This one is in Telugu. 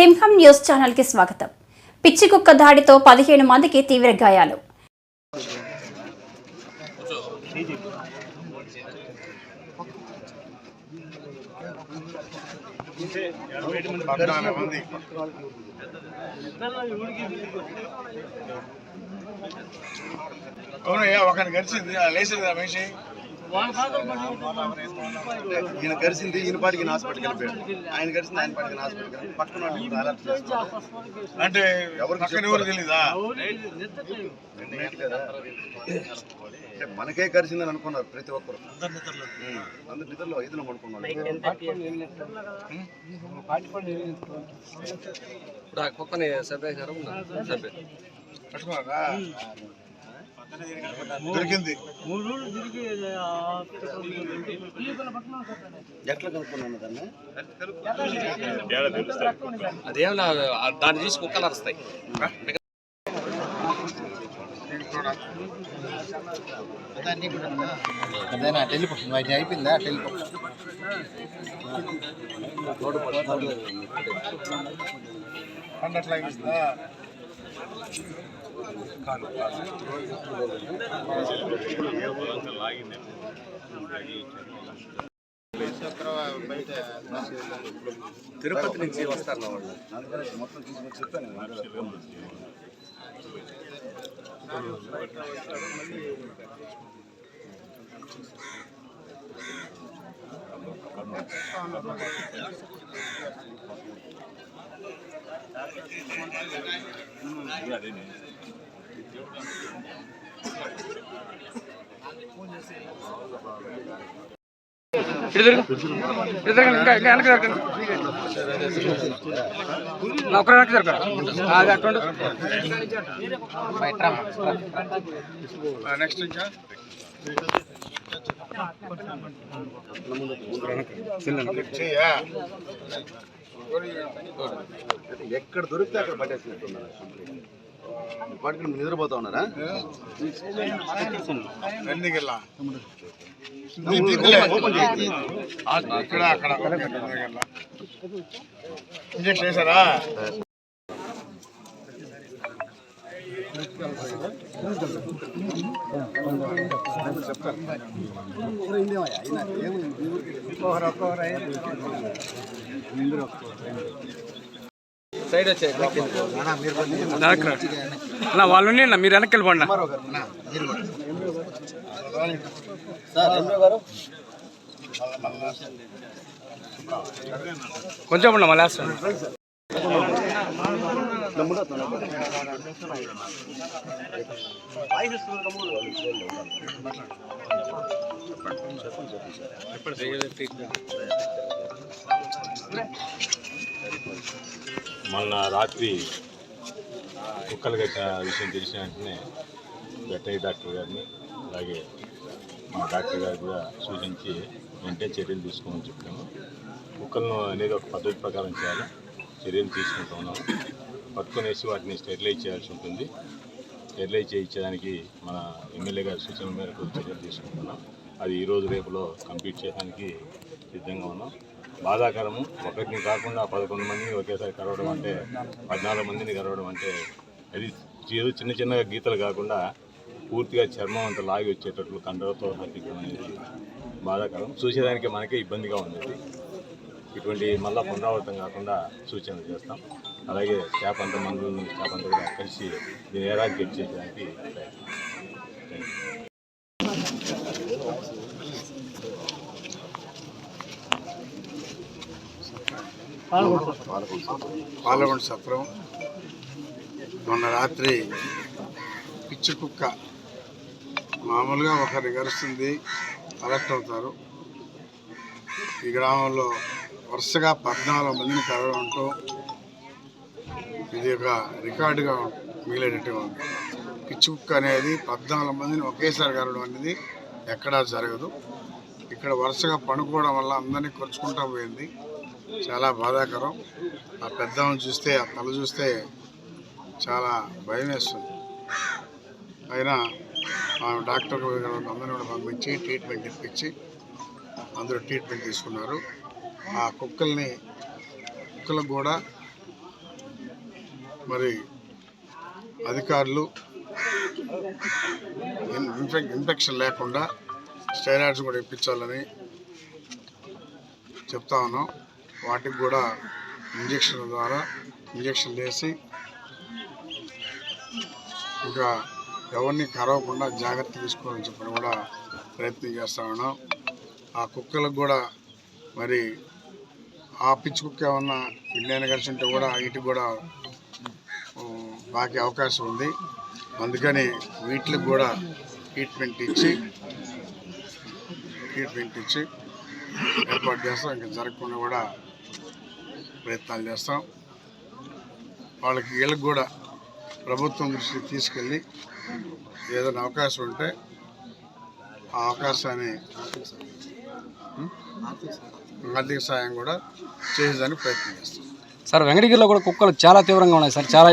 సింహం న్యూస్ ఛానల్కి స్వాగతం. పిచ్చి కుక్క దాడితో పదిహేను మందికి తీవ్ర గాయాలు. ఒకరిని గడిచింది. లేచింది మనిషి. ఈయన కలిసింది ఈయన పాటికి హాస్పిటల్కి వెళ్ళిపోయాడు. ఆయన కలిసింది ఆయన పాటికి హాస్పిటల్కి వెళ్ళి పక్కన అంటే ఎవరికి పక్కన ఎవరు తెలీదా? అంటే మనకే కలిసిందని అనుకున్నారు ప్రతి ఒక్కరు. అందరు నిద్రలో. ఐదులో పడుకున్నారు ఇప్పుడు ఆ కుక్కని చంపేశారు చంపారు పట్టుకున్నారా దొరికింది. ఎట్లా కనుక్కున్నాను దాన్ని? అదేం దాన్ని చూసి కుక్కలు అరుస్తాయి. అదేనా టెలిఫోన్ వాటి అయిపోయిందా? అట్లా అయిపోయిందా? తిరుపతి నుంచి వస్తారు వాళ్ళు. మొత్తం తీసుకొని చెప్పాను తిరుగు ఇటు ఇంకా ఇంకా వెనక్కి వెనక్కి అది అక్కడ. నెక్స్ట్ ఎక్కడ దొరికితే అక్కడ పట్టేసినట్టున్నారు. వాటికి నిద్రపోతా ఉన్నారా? ఎందుకెళ్ళా ఇక్కడ అక్కడ ఇంజక్షన్ వేసారా సైడ్ వచ్చాయి వాళ్ళు మీరు వెనక్కి వెళ్ళిపోండి కొంచెం ఉండ మళ్ళీ మొన్న రాత్రి కుక్కలు గట్ట విషయం తెలిసిన వెంటనే వెటరీ డాక్టర్ గారిని అలాగే మా డాక్టర్ గారు కూడా సూచించి వెంటనే చర్యలు తీసుకోమని చెప్పాము. కుక్కలను అనేది ఒక పద్ధతి ప్రకారం చేయాలి. చర్యలు తీసుకుంటూ ఉన్నాము పట్టుకునేసి వాటిని స్టెరిలైజ్ చేయాల్సి ఉంటుంది. స్టెరిలైజ్ చేయించడానికి మన ఎమ్మెల్యే గారి సూచన మేరకు చర్యలు తీసుకుంటున్నాం. అది ఈరోజు రేపులో కంప్లీట్ చేయడానికి సిద్ధంగా ఉన్నాం. బాధాకరము. ఒకరిని కాకుండా పదకొండు మందిని ఒకేసారి కలవడం అంటే పద్నాలుగు మందిని కలవడం అంటే అది ఏదో చిన్న చిన్న గీతలు కాకుండా పూర్తిగా చర్మం అంతా లాగి వచ్చేటట్లు కండలతో హత్యకం అనేది బాధాకరం. చూసేదానికి మనకే ఇబ్బందిగా ఉంది ఇటువంటి మళ్ళా పునరావృతం కాకుండా సూచనలు చేస్తాం. అలాగే చేపంత అంతా మందులు అంతా కూడా కలిసి దీన్ని గెట్ చేయడానికి పాల్గొండ సత్రం మొన్న రాత్రి పిచ్చి కుక్క మామూలుగా ఒకరిని గరుస్తుంది కలెక్ట్ అవుతారు. ఈ గ్రామంలో వరుసగా పద్నాలుగు మందిని కలవడంతో ఇది ఒక రికార్డుగా మిగిలేటట్టుగా ఉంది. పిచ్చి కుక్క అనేది పద్నాలుగు మందిని ఒకేసారి కలవడం అనేది ఎక్కడా జరగదు. ఇక్కడ వరుసగా పడుకోవడం వల్ల అందరినీ కొరుచుకుంటా పోయింది. చాలా బాధాకరం. ఆ పెద్దవని చూస్తే ఆ తల చూస్తే చాలా భయం వేస్తుంది. అయినా డాక్టర్ అందరిని కూడా పంపించి ట్రీట్మెంట్ ఇప్పించి అందరూ ట్రీట్మెంట్ తీసుకున్నారు. ఆ కుక్కల్ని కుక్కలకు కూడా మరి అధికారులు ఇన్ఫెక్షన్ లేకుండా స్టెరాయిడ్స్ కూడా ఇప్పించాలని చెప్తా ఉన్నాం. వాటికి కూడా ఇంజక్షన్ల ద్వారా ఇంజక్షన్ వేసి ఇంకా ఎవరిని కరవకుండా జాగ్రత్త తీసుకోవాలని చెప్పని కూడా ప్రయత్నం చేస్తా ఉన్నాం. ఆ కుక్కలకు కూడా మరి ఆ పిచ్చి కుక్క ఏమన్నా పిల్లైన కలిసి ఉంటే కూడా వీటికి కూడా ఆ, బాకీ అవకాశం ఉంది. అందుకని వీటికి కూడా ట్రీట్మెంట్ ఇచ్చి ట్రీట్మెంట్ ఇచ్చి ఏర్పాటు చేస్తాం. ఇంకా జరగకుండా కూడా ప్రయత్నాలు చేస్తాం. వాళ్ళకి వీళ్ళకి కూడా ప్రభుత్వం దృష్టికి తీసుకెళ్ళి ఏదైనా అవకాశం ఉంటే ఆ అవకాశాన్ని ఆర్థిక సాయం కూడా చేసేదానికి ప్రయత్నం చేస్తాం. సార్ వెంకటగిరిలో కూడా కుక్కలు చాలా తీవ్రంగా ఉన్నాయి సార్. చాలా